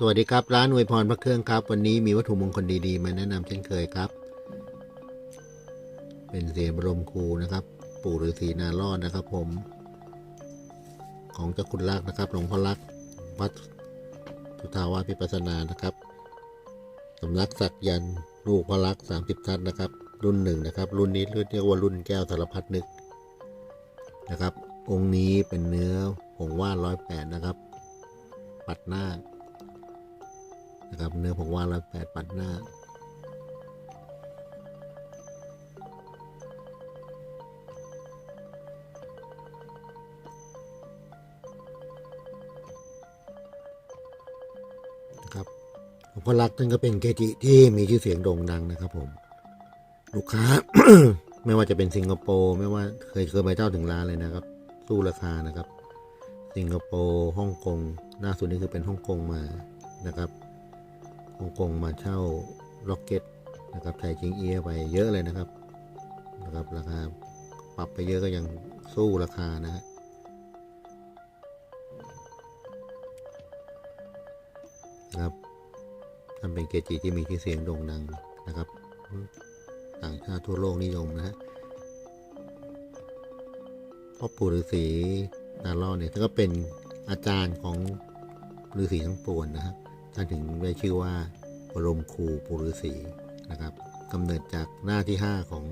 สวัสดีครับ ร้านอวยพรพระเครื่องครับ วันนี้มีวัตถุมงคลดีๆ มาแนะนำเช่นเคยครับ เป็นเสียบรมครูนะครับ ปู่ฤาษีนารอดนะครับ ผม ของเจ้าคุณลักษ์นะครับ หลวงพ่อลักษ์วัดสุทาวาสพิปัสนานะครับสำนักสักยันต์ลูกพ่อลักษ์สามสิบทัศน์นะครับ รุ่นหนึ่งนะครับ รุ่นนี้เรียกว่ารุ่นแก้วสารพัดนึกนะครับ องค์นี้เป็นเนื้อผงว่านร้อยแปดนะครับ ปัดหน้า นะครับเนื้อผงว่านร้อยแปดปัดหน้า นะครับหลวงพ่อรักท่านก็เป็นเกจิที่มีชื่อเสียงโด่งดังนะครับผม ลูกค้า ไม่ว่าจะเป็นสิงคโปร์ไม่ว่าเคยเคยไปเจ้าถึงร้านเลยนะครับ สู้ราคานะครับ สิงคโปร์ฮ่องกงล่าสุดนี้คือเป็นฮ่องกงมานะครับ ฮ่องกงมาเช่าล็อกเก็ตนะครับไทยจิงเอียไปเยอะเลยนะครับนะครับราคาปรับไปเยอะก็ยังสู้ราคานะฮะนะครับท่านเป็นเกจิที่มีชื่เสียงโด่งดังนะครับ ต่างชาติทั่วโลกนิยมนะฮะพ่อปู่ฤาษีนาล่อเนี่ยท่าก็เป็นอาจารย์ของฤาษีทั้งปวงนะครับท่านถึงได้ชื่อว่า บรมครูปู่ฤาษีนะครับกำเนิดจากหน้าที่ 5 ของ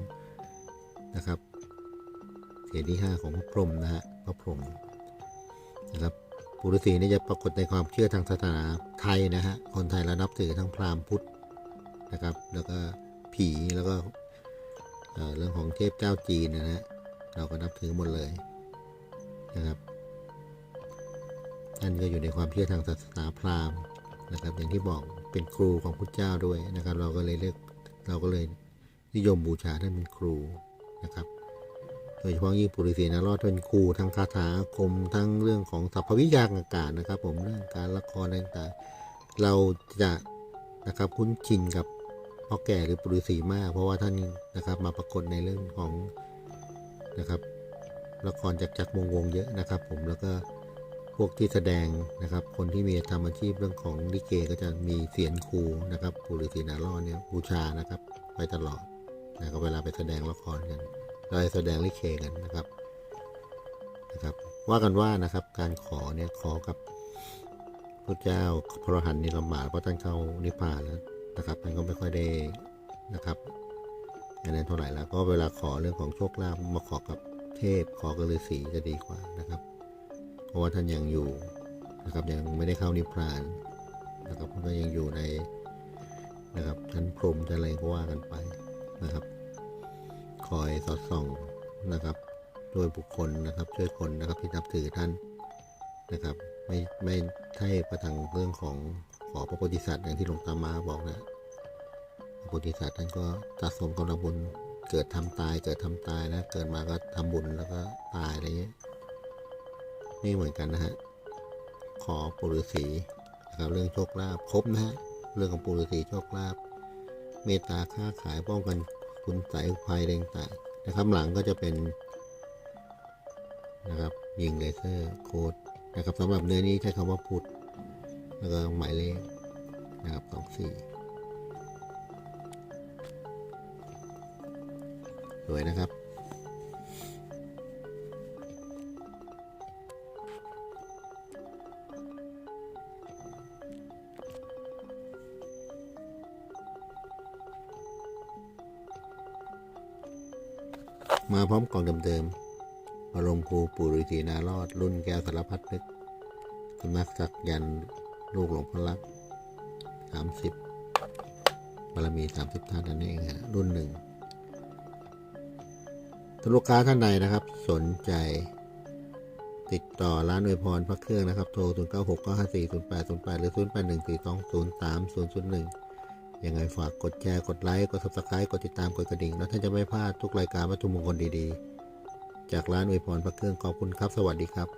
นะครับเสียงที่ 5 ของพระพรหมนะฮะพระพรหมนะครับปู่ฤาษีนี่จะปรากฏในความเชื่อทางศาสนาไทยนะฮะคนไทยเรานับถือทั้งพราหมณ์พุทธนะครับ แล้วก็ผีแล้วก็เอ่อเรื่องของเทพเจ้าจีนนะฮะเราก็นับถือหมดเลยนะครับท่านก็อยู่ในความเชื่อทางศาสนาพราหมณ์นะครับอย่างที่บอกเป็นครูของพุทธเจ้าด้วยนะครับ เราก็เลยเรียกเราก็เลยนิยมบูชาท่านเป็นครูนะครับ โดยเฉพาะยิ่งปุริสีนารอดเป็นครูทั้งคาถาคมทั้งเรื่องของสัพพวิชาต่างๆนะครับ ผมเรื่องการละครต่างๆเราจะนะครับคุ้นชินกับพ่อแก่หรือปุริสีมาก เพราะว่าท่านนะครับมาปรากฏในเรื่องของนะครับละครจากจักรวงวงเยอะนะครับ ผมแล้วก็ พวกที่แสดงนะครับ คนที่มีทำอาชีพเรื่องของลิเกก็จะมีเสียนครูนะครับปุริสีนารอดเนี่ยบูชานะครับไว้ตลอดนะครับเวลาไปแสดงละครกันเราจะแสดงลิเกกันนะครับนะครับ ว่ากันว่านะครับการขอเนี่ยขอกับพระเจ้าพระหันนี่ลำบากเพราะท่านเข้านิพพานแล้วนะครับท่านก็ไม่ค่อยได้นะครับอันนั้นเท่าไหร่แล้วก็เวลาขอเรื่องของโชคลาภมาขอกับเทพขอกับฤาษีจะดีกว่านะครับ ราะว่าท่านยังอยู่นะครับยังไม่ได้เข้านิพพานนะครับก็ยังอยู่ในนะครับชั้นพรมชั้นอะไรก็ว่ากันไปนะครับ คอยสอดส่องนะครับโดยบุคคลนะครับช่วยคนนะครับที่นับถือท่านนะครับ ไม่ไม่ใช่ประทังเรื่องของขอพระโพธิสัตว์อย่างที่หลวงตามาบอกนะพระโพธิสัตว์ท่านก็สะสมกำลังบุญเกิดทำตายเกิดทำตายนะเกิดมาก็ทำบุญแล้วก็ตายอะไรเงี้ย นี่เหมือนกันนะฮะ ขอปุรุษีนะครับเรื่องโชคลาภครบนะฮะ เรื่องของปุรุษีโชคลาภเมตตาค้าขายป้องกันคุณสายภัยอะไรต่างนะครับหลังก็จะเป็นนะครับยิงเลเซอร์โค้ดนะครับสำหรับเนื้อนี้ใช้คำว่าพุทธแล้วก็หมายเลขนะครับสองสี่สวยนะครับ มาพร้อมกล่องเดิมๆบรมครูปู่ฤาษีนารอด รุ่นแก้วสารพัดนึกสำนักศักยันลูกหลวงพ่อรักสามสิบบารมีสามสิบท่านนั่นเองฮะรุ่นหนึ่งถ้าลูกค้าท่านใดนะครับ สนใจติดต่อร้านอวยพรพระเครื่องนะครับ โทร 0 9 6 9 5 4 0 8 0 8 หรือ 0 8 1 4 2 0 3 0 0 1 ยังไงฝากกดแชร์ กดไลค์ กด subscribe กดติดตาม กดกระดิ่ง แล้วท่านจะไม่พลาดทุกรายการวัตถุมงคลดีๆ จากร้านอวยพรพระเครื่องขอบคุณครับ สวัสดีครับ